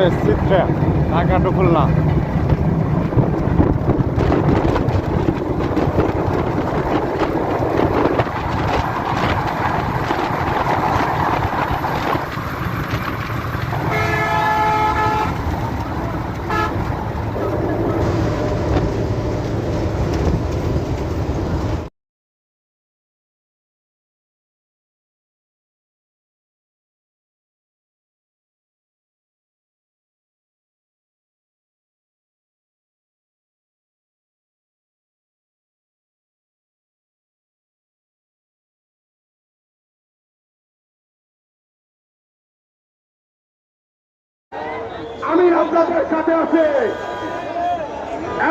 Express Chitra Dhaka to Khulna আমি আপনাদের সাথে আছি।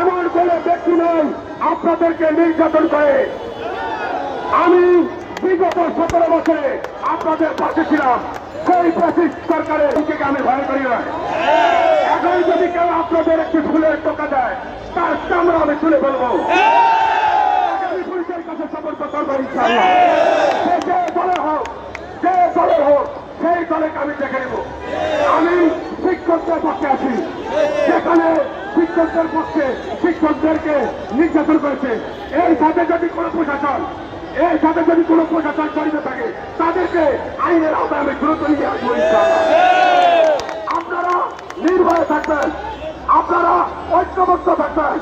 এমন কোন ব্যক্তি নয় আপনাদেরকে নির্যাতন করে। আমি বিগত সতেরো বছরে আপনাদের পাশে ছিলাম। সেই ফ্যাসিস্ট সরকারের দিকে আমি ভয় করি না এখন যদি কেউ আপনাদের একটি ফুলের টোকা দেয়, তার চামড়া আমি তুলে ফেলব আগামী পুলিশের কাছে সমর্থ করব ইনশাআল্লাহ। সে যে দলে হোক, যে দলে হোক, সেই দলেকে আমি দেখে নেব। আমি শিক্ষকদের পক্ষে আছি। সেখানে শিক্ষকদের পক্ষে শিক্ষকদেরকে নির্যাতন করেছে। এই সাথে যদি কোনো প্রশাসন, এই সাথে যদি কোনো প্রশাসন জড়িত থাকে, তাদেরকে আইনের আওতায় আমি দ্রুত নিয়ে আসব আপনারা নির্ভয়ে থাকবেন। আপনারা ঐক্যবদ্ধ থাকবেন।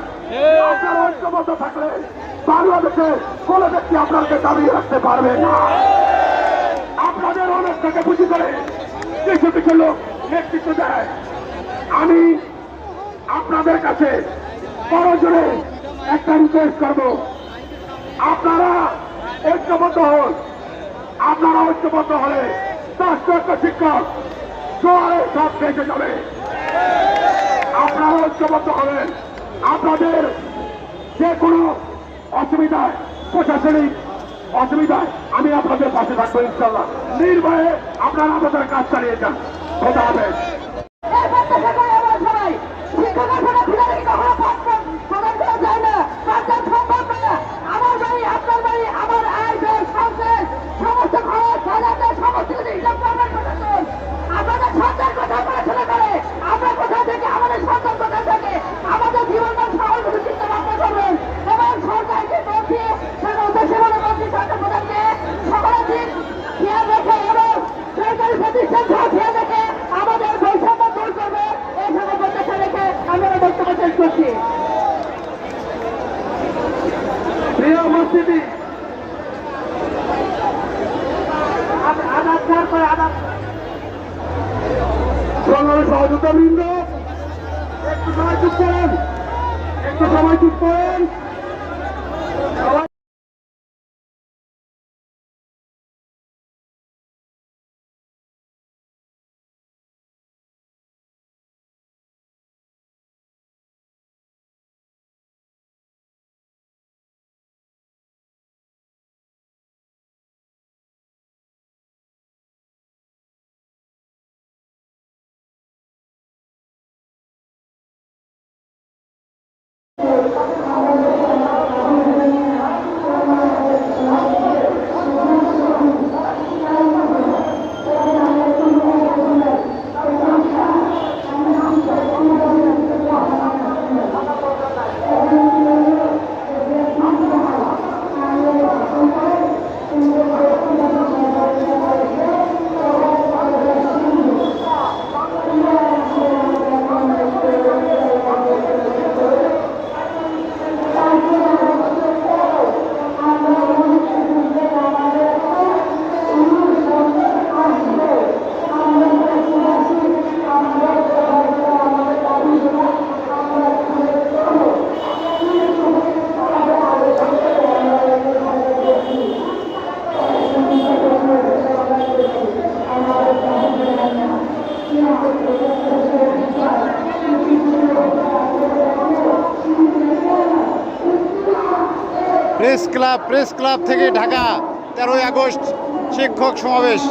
আপনারা ঐক্যবদ্ধ থাকলে বাংলাদেশে কোনো ব্যক্তি আপনাকে দাবিয়ে রাখতে পারবে না। আপনাদের অনেক থেকে বুঝি করে কিছু কিছু লোক নেতৃত্ব দেয় আমি আপনাদের কাছে বড় জোরে একটা রিকোয়েস্ট করব। আপনারা ঐক্যবদ্ধ হন। আপনারা ঐক্যবদ্ধ হলে দশ লক্ষ শিক্ষক জোয়ারে সব ভেসে যাবে। আপনারা ঐক্যবদ্ধ হবেন আপনাদের যে কোনো অসুবিধায়, প্রশাসনিক অসুবিধায় আমি আপনাদের পাশে থাকব ইনশাল্লাহ নির্ভয়ে আপনারা আপনাদের কাজ চালিয়ে যান। খোদা হাফেজ এরপর থেকে করে আমরা সবাই শিক্ষকের কোনো ফিলারি কখনো পাঠদান প্রদান করা যায় না পাঠদান সম্ভব না আমার বাড়ি আপনার বাড়ি আমার আয় ব্যয় সংসার সমস্ত খরচ বাজার সমস্ত কিছু হিসাব করবেন প্রশাসন আপনাদের সন্তান কোথায় পড়াশোনা করে আমরা কোথা থেকে আমাদের সন্তান কোথা থেকে আমাদের জীবনমান সকল কিছু চিন্তা ভাবনা করবেন এবং সরকারকে বলছি সেটা উদ্দেশ্যে বলে বলছি সরকার প্রধানকে সকলের দিক খেয়াল রেখে এবং সরকারি প্রতিষ্ঠান সহ খেয়াল রেখে আমাদের বৈষম্য দূর করবে এই সকল প্রত্যাশা রেখে আমি আমার বক্তব্য শেষ করছি প্রিয় উপস্থিতি আদাব ছাড় করে আদাব সংগ্রামী সহযোগিতা বৃন্দ একটু সময় চুপ করেন একটু সময় চুপ করেন। Press club press club থেকে ঢাকা, তেরোই আগস্ট, শিক্ষক সমাবেশ।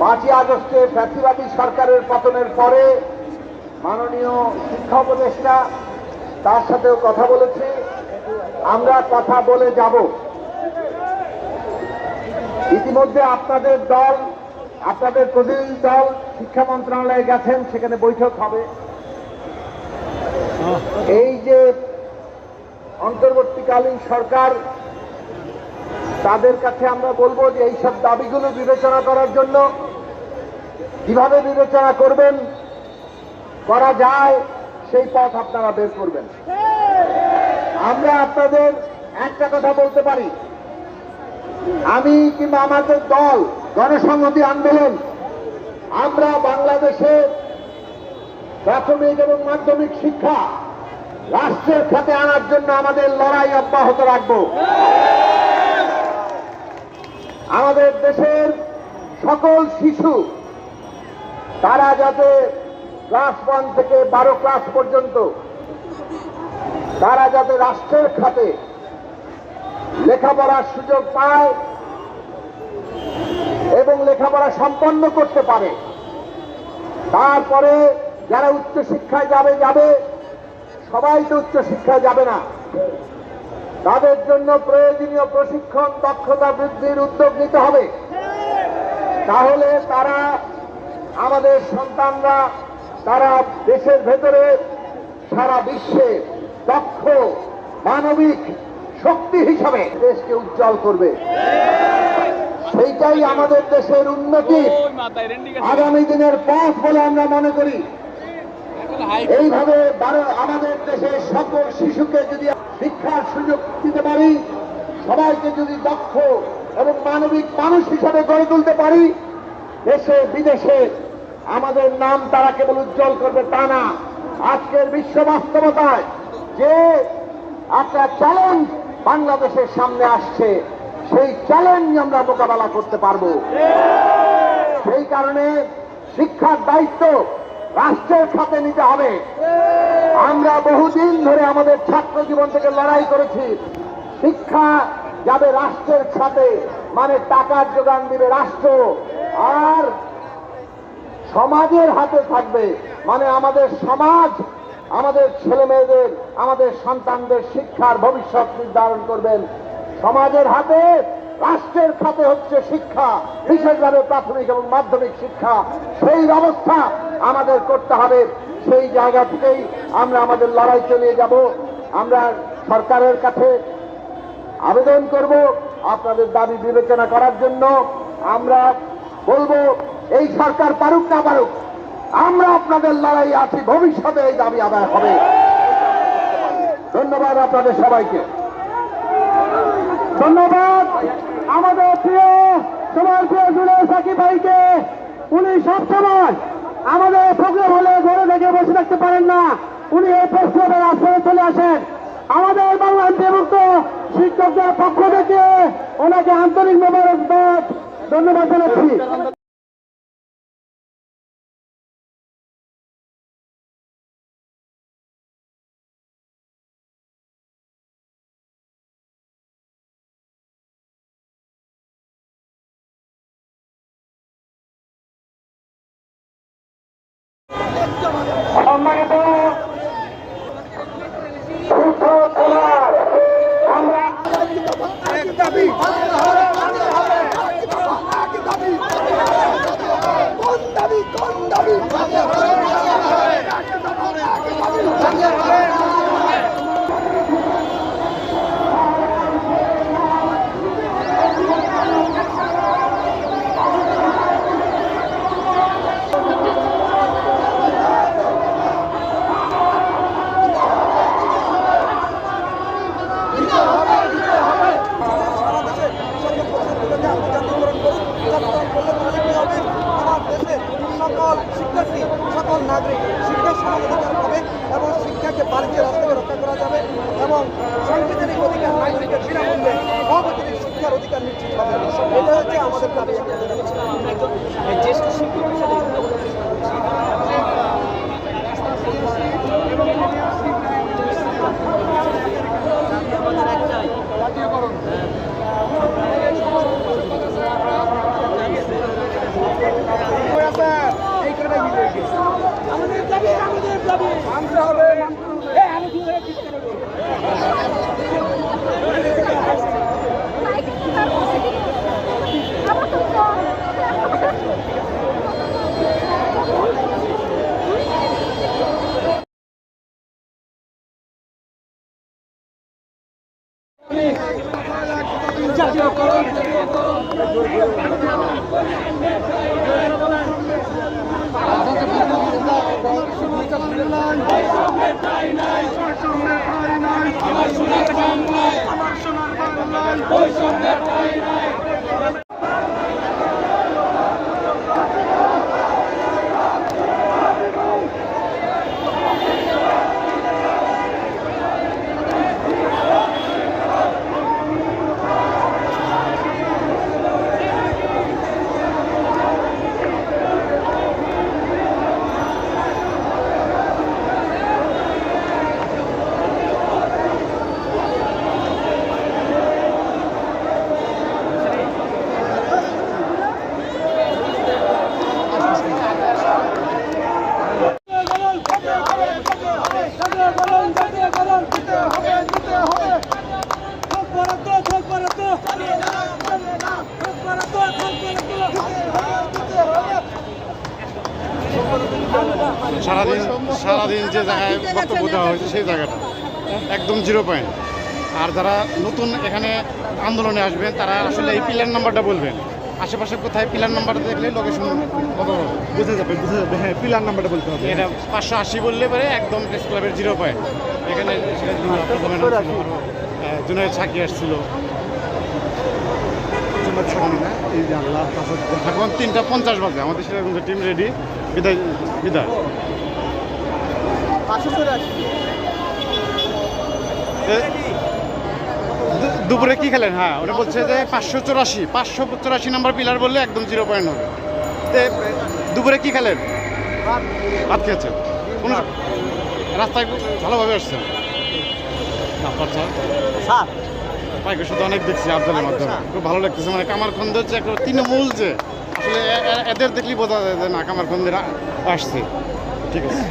পাঁচই আগস্টে ফ্যাসিবাদী সরকারের পতনের পরে মাননীয় শিক্ষা উপদেষ্টা তার সাথেও কথা বলেছি। আমরা কথা বলে যাব। ইতিমধ্যে আপনাদের দল, আপনাদের প্রতিনিধি দল, শিক্ষা মন্ত্রণালয়ে গেছেন, সেখানে বৈঠক হবে। এই যে অন্তর্বর্তীকালীন সরকার, তাদের কাছে আমরা বলব যে এইসব দাবিগুলো বিবেচনা করার জন্য কীভাবে বিবেচনা করবেন, করা যায়, সেই পথ আপনারা বের করবেন। আমরা আপনাদের একটা কথা বলতে পারি। আমি কিংবা আমাদের দল, গণসংহতি আন্দোলন, আমরা বাংলাদেশে প্রাথমিক এবং মাধ্যমিক শিক্ষা রাষ্ট্রের খাতে আনার জন্য আমাদের লড়াই অব্যাহত রাখব। আমাদের দেশের সকল শিশু, তারা যাতে ক্লাস ওয়ান থেকে বারো ক্লাস পর্যন্ত তারা যাতে রাষ্ট্রের খাতে লেখাপড়ার সুযোগ পায় এবং লেখাপড়া সম্পন্ন করতে পারে, তারপরে যারা উচ্চশিক্ষায় যাবে যাবে। সবাই তো উচ্চশিক্ষায় যাবে না। তাদের জন্য প্রয়োজনীয় প্রশিক্ষণ, দক্ষতা বৃদ্ধির উদ্যোগ নিতে হবে। তাহলে তারা, আমাদের সন্তানরা, তারা দেশের ভেতরে, সারা বিশ্বে দক্ষ, মানবিক শক্তি হিসাবে দেশকে উজ্জ্বল করবে। সেইটাই আমাদের দেশের উন্নতি। আগামী দিনের পথ বলে আমরা মনে করি। এইভাবে আমাদের দেশের সকল শিশুকে যদি শিক্ষার সুযোগ দিতে পারি, সবাইকে যদি দক্ষ এবং মানবিক মানুষ হিসাবে গড়ে তুলতে পারি, দেশে, বিদেশে আমাদের নাম তারা কেবল উজ্জ্বল করবে তা না। আজকের বিশ্ব বাস্তবতায় যে একটা চ্যালেঞ্জ বাংলাদেশের সামনে আসছে, সেই চ্যালেঞ্জ আমরা মোকাবেলা করতে পারব। সেই কারণে শিক্ষার দায়িত্ব রাষ্ট্রের খাতে নিতে হবে। আমরা বহুদিন ধরে আমাদের ছাত্র জীবন থেকে লড়াই করেছি। শিক্ষা যাবে রাষ্ট্রের খাতে মানে টাকার যোগান দিবে রাষ্ট্র। আর সমাজের হাতে থাকবে মানে আমাদের সমাজ আমাদের ছেলে মেয়েদের, আমাদের সন্তানদের শিক্ষার ভবিষ্যৎ নির্ধারণ করবেন। সমাজের হাতে, রাষ্ট্রের খাতে হচ্ছে শিক্ষা, বিশেষভাবে প্রাথমিক এবং মাধ্যমিক শিক্ষা। সেই ব্যবস্থা আমাদের করতে হবে। সেই জায়গা থেকেই আমরা আমাদের লড়াই চালিয়ে যাব। আমরা সরকারের কাছে আবেদন করব আপনাদের দাবি বিবেচনা করার জন্য। আমরা বলব, এই সরকার পারুক না পারুক আমরা আপনাদের লড়াই আছি, ভবিষ্যতে এই দাবি আদায় হবে। ধন্যবাদ আপনাদের সবাইকে। ধন্যবাদ আমাদের প্রিয়, সবার প্রিয় জুড়ে সাকিব ভাইকে। উনি সবসময় আমাদের প্রোগ্রাম হলে ঘরে থেকে বসে থাকতে পারেন না। উনি এই প্রশ্নের রাস্তায় চলে আসেন। আমাদের বাংলা বিভক্ত শিক্ষকদের পক্ষ থেকে ওনাকে আন্তরিক ধন্যবাদ জানাচ্ছি। সম্মানিত সুস্থ দাবি আমরা আমার বৈষম্যের সারাদিন সারাদিন যে জায়গায় বক্তব্য দেওয়া হয়েছে সেই জায়গাটা। একদম জিরো পয়েন্ট। আর যারা নতুন এখানে আন্দোলনে আসবেন তারা আসলে এই পিলার নাম্বারটা বলবেন। আশেপাশে কোথায় পিলার নাম্বারটা দেখলে লোকেশন বুঝে যাবে বুঝে যাবে হ্যাঁ পিলার নাম্বারটা বলতে হবে। এটা পাঁচশো আশি বললে পরে একদম প্রেস ক্লাবের জিরো পয়েন্ট। এখানে ছিল, সাকি আসছিল। এখন তিনটা পঞ্চাশ বাজে। আমাদের সিরাজগঞ্জের টিম রেডি বিদায় বিদায়। দুপুরে কি খেলেন? হ্যাঁ ওরা বলছে যে পাঁচশো চুরাশি পাঁচশো চুরাশি নাম্বার পিলার বললে একদম জিরো পয়েন্ট হবে। দুপুরে কি খেলেন? ভাত। খেয়েছেন? কোনো রাস্তায় ভালোভাবে আসছেন? স্যার। পাইকে শুধু অনেক দেখছি আবদালের মাধ্যমে। খুব ভালো লাগতেছে। মানে কামার খন্দ হচ্ছে একটা তৃণমূল যে আসলে এদের দেখলেই বোঝা যায় যে না কামার খন্দের আসছে। ঠিক আছে।